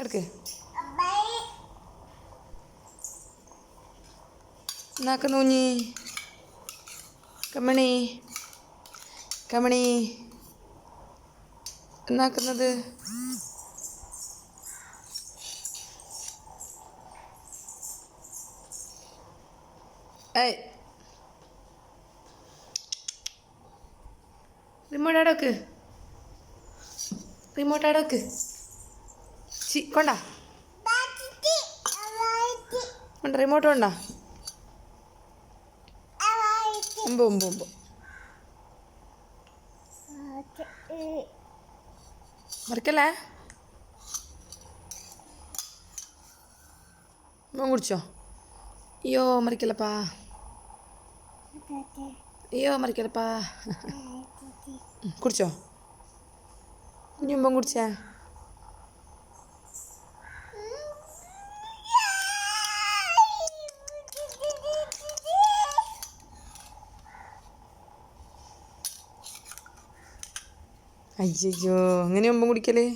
എടുക്ക്. എന്നാക്കുന്നു കുഞ്ഞി കമ്മണി കമ്മണി എന്നാക്കുന്നത്? ഏയ്. റിമോട്ട് അടക്ക് റിമോട്ട് അടക്ക് ചി കൊണ്ടാ. കൊണ്ട റിമോട്ട് കൊണ്ടാ. ഉമ്പ് ഉമ്പ് ഉമ്പ് മറിക്കല്ലേ? മോൻ കുടിച്ചോ? അയ്യോ മറിക്കല്ലപ്പാ അയ്യോ മറിക്കല്ലപ്പാ ഉം, കുടിച്ചോ? കുഞ്ഞുമ്പം കുടിച്ചാ? അയ്യോ അങ്ങനെ മുമ്പം കുടിക്കലേ?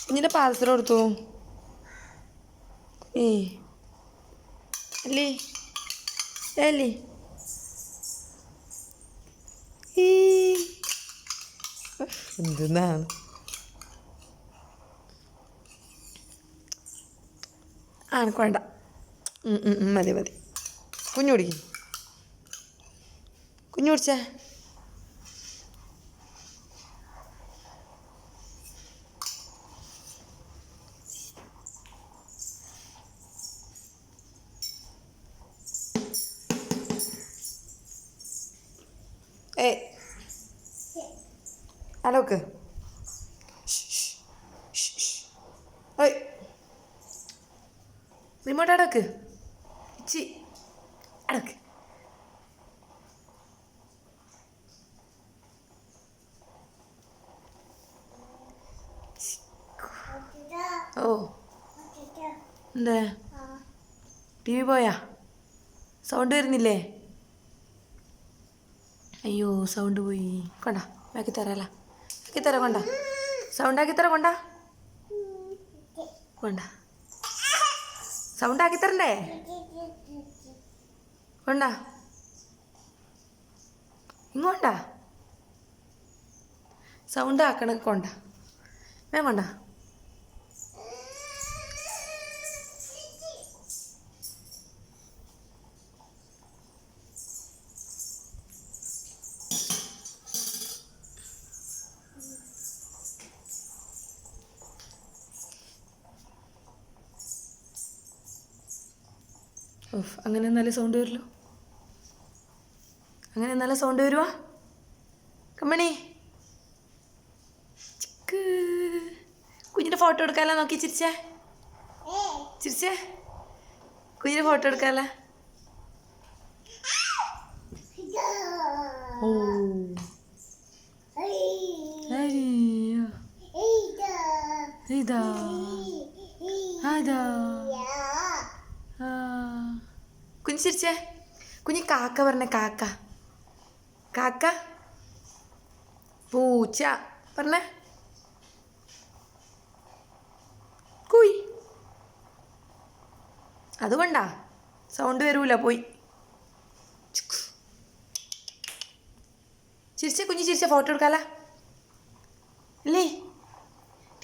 കുഞ്ഞിന്റെ പാദസരം കൊടുത്തു ഏ അല്ലേ? അല്ലേ? എന്തെന്നാണ്? ആ എനിക്ക് വേണ്ട മതി മതി. കുഞ്ഞു കുടിക്കും. കുഞ്ഞു കുടിച്ചേ. ഏ അലോക്ക്. റിമോട്ട് അടക്ക്. ഇച്ചി അടക്ക്. ഓ എന്താ? ടി വി പോയാ? സൗണ്ട് വരുന്നില്ലേ? അയ്യോ സൗണ്ട് പോയി. കൊണ്ട ആക്കി തരാല. ആക്കി തരാം കൊണ്ട. സൗണ്ട് ആക്കി തരാം കൊണ്ട. കൊണ്ട. സൗണ്ട് ആക്കി തരണ്ടേ? കൊണ്ടാ. ഇങ്ങോണ്ട സൗണ്ട് ആക്കണ കൊണ്ട. വേ കൊണ്ട. ഓഫ് അങ്ങനെ നല്ല സൗണ്ട് വരുമല്ലോ അങ്ങനെ നല്ല സൗണ്ട് വരുവാ കമ്മണി ചിക്ക് കുഞ്ഞിന്റെ ഫോട്ടോ എടുക്കാല്ലോ നോക്കി ചിരിച്ചേ ചിരിച്ചേ കുഞ്ഞിന്റെ ഫോട്ടോ എടുക്കാല്ലോ ഓ ഇതാ ഇതാ അതാ ആ. കുഞ്ഞ് ചിരിച്ചേ കുഞ്ഞ് കാക്ക പറഞ്ഞ കാക്ക. കാക്ക? പൂച്ച പറഞ്ഞേ. കുയ്. അതുകൊണ്ടാ സൗണ്ട് വരൂല പോയി. ചിരിച്ച കുഞ്ഞ് ചിരിച്ച ഫോട്ടോ എടുക്കാല. അല്ലേ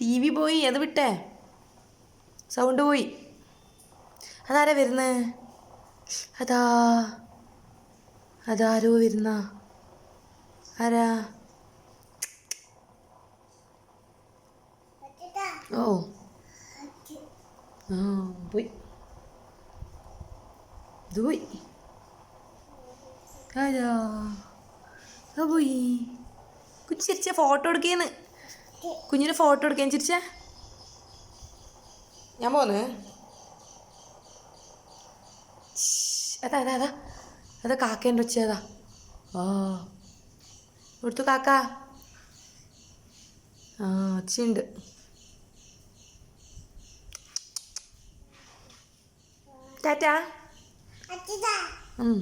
ടി വി പോയി അത് വിട്ടേ. സൗണ്ട് പോയി. അതാരാ വരുന്നത് അതാ അതാരോ വരുന്ന. ആരാ? ഓ. ആ പോയി. ഇത് പോയി. ആരാ? ആ പോയി. കുഞ്ഞ് ചിരിച്ച ഫോട്ടോ എടുക്കേന്ന്. കുഞ്ഞിന് ഫോട്ടോ എടുക്കാൻ ചിരിച്ച? ഞാൻ പോന്ന്. അതാ അതാ അതാ. അതാ കാക്കേന്റെ ഒച്ച അതാ. ആ. കൊടുത്തു കാക്ക. ആ ഒച്ചയുണ്ട് ടാറ്റാ. ഉം.